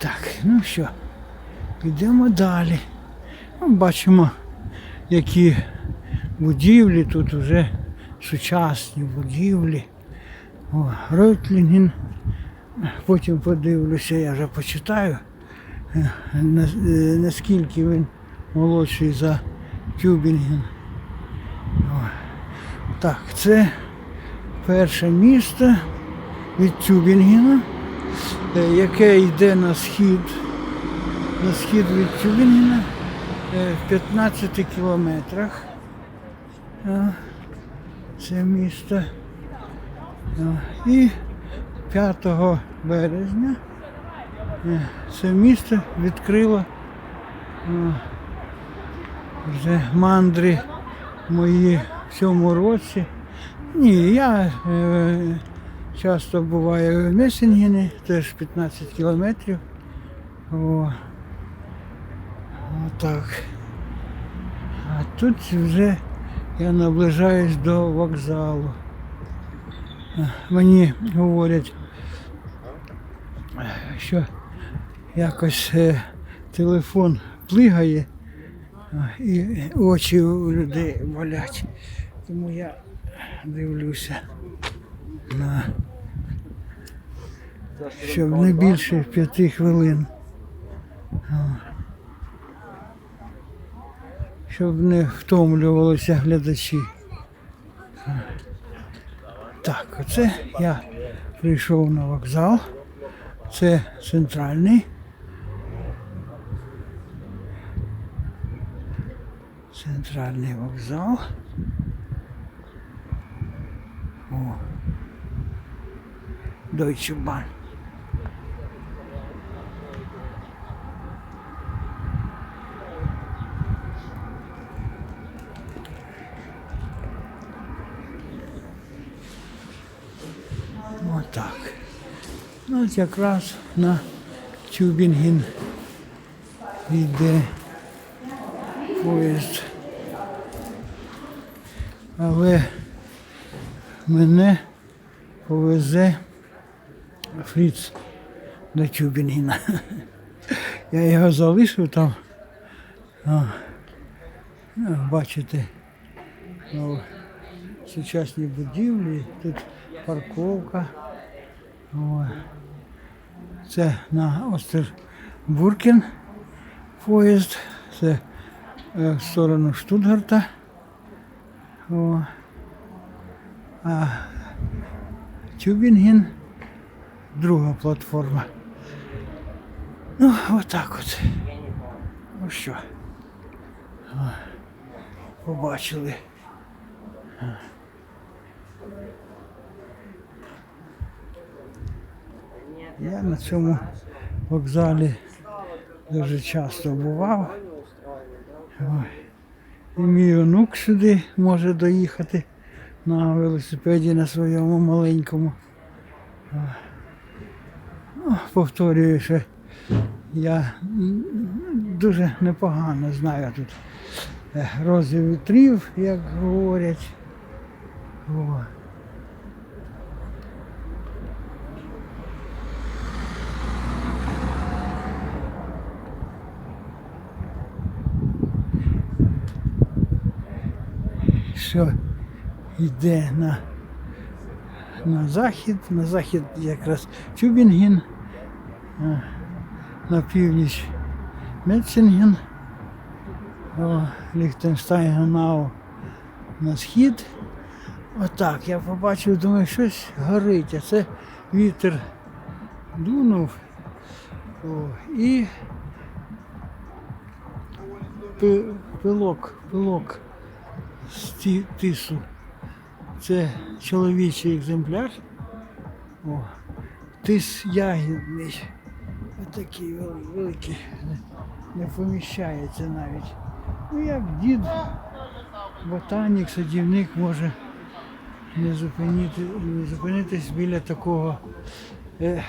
Так, ну що, йдемо далі. Ну, Бачимо, які будівлі тут вже сучасні будівлі. О, Ройтлінген. Потім подивлюся, я вже почитаю, е, е, наскільки він молодший за Тюбінген. Так, це перше місто від Тюбінгена, яке йде на схід, на схід від Тюбінгена е, в 15 кілометрах. Е, Це місто. Е, І 5 березня е, це місто відкрило е, вже мандри мої в цьому році. Ні, я е, часто буваю в Месінгені, теж 15 кілометрів. О, отак. А тут вже я наближаюсь до вокзалу. Мені говорять, що якось е, телефон плигає і очі у людей болять. Тому я дивлюся на щоб не більше п'яти хвилин. Щоб не втомлювалися глядачі. Так, оце я прийшов на вокзал. Це центральний. Центральний вокзал. Deutsche Bahn. Отак. Ну, от якраз на Тюбінген йде поїзд. Але мене повезе Фріц до Тюбінгена. Я його залишив там. О, ну, бачите, о, сучасні будівлі, тут парковка. О, це на Остербуркен поїзд, це е, в сторону Штутгарта. О, а Тюбінген друга платформа. Ну, отак от. Ну що. Побачили. Я на цьому вокзалі дуже часто бував. І мій онук сюди може доїхати на велосипеді на своєму маленькому. Повторюю, я дуже непогано знаю тут е, розвів вітрів, як говорять. О. Що йде на, на захід, на захід якраз Тюбінген, а, на північ Метцинген, о, на схід. Отак, я побачив, думаю, щось горить, а це вітер дунув. О, і пилок, пилок з тису. Це чоловічий екземпляр. О, тис ягідний. Отакий вел- великий. Не- поміщається навіть. Ну як дід, ботанік, садівник може не, зупиніти, не зупинитись біля такого е,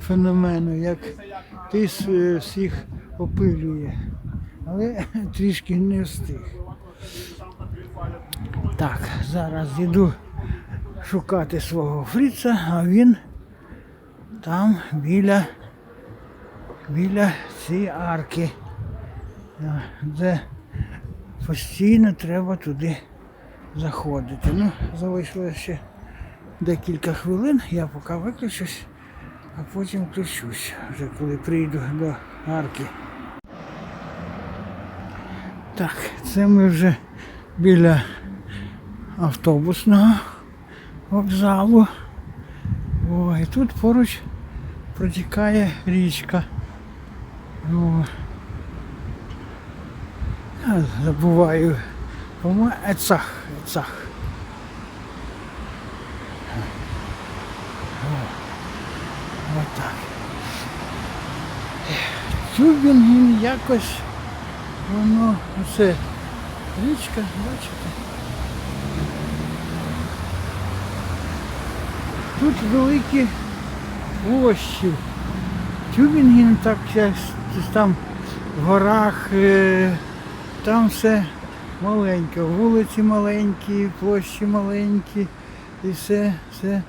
феномену, як тис е, всіх опилює. Але трішки не встиг. Так, зараз йду шукати свого фріца, а він там біля біля цієї арки, де постійно треба туди заходити. Ну, залишилося ще декілька хвилин, я поки виключусь, а потім включусь, вже коли прийду до арки. Так, це ми вже біля автобусного вокзалу. О, і тут поруч протікає річка. О. Я забуваю. По-моєму, Ецах. Ецах. О. Отак. Тюбінги якось воно оце річка, бачите? Тут великі площі. Тюбінген так щас там в горах, е, там все маленьке, вулиці маленькі, площі маленькі і все, все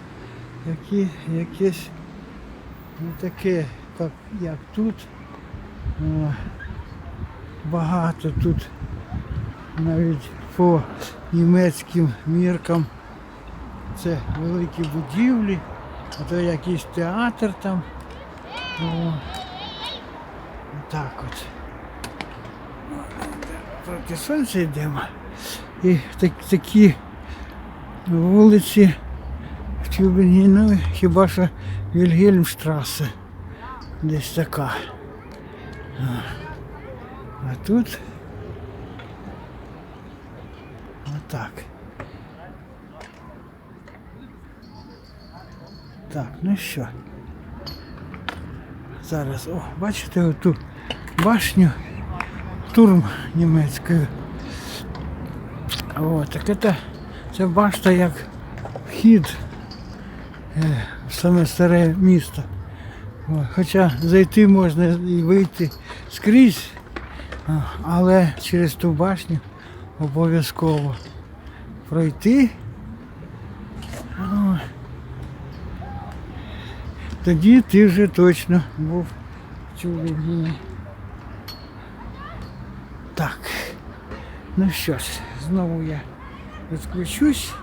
які, якесь не таке, як, як тут. Багато тут навіть по німецьким міркам це великі будівлі, а то якийсь театр там. О, так от. Проти сонця йдемо. І так, такі вулиці в Тюбінгені, ну хіба що Вільгельмштрасе. Десь така. А, тут отак. Так, ну що. Зараз, о, бачите оту башню турм німецькою. О, так це, це башта як вхід е, в саме старе місто. О, хоча зайти можна і вийти скрізь, але через ту башню обов'язково пройти. О, тоді ти вже точно був в Тюбінгені. Так. Ну що ж, знову я відключусь.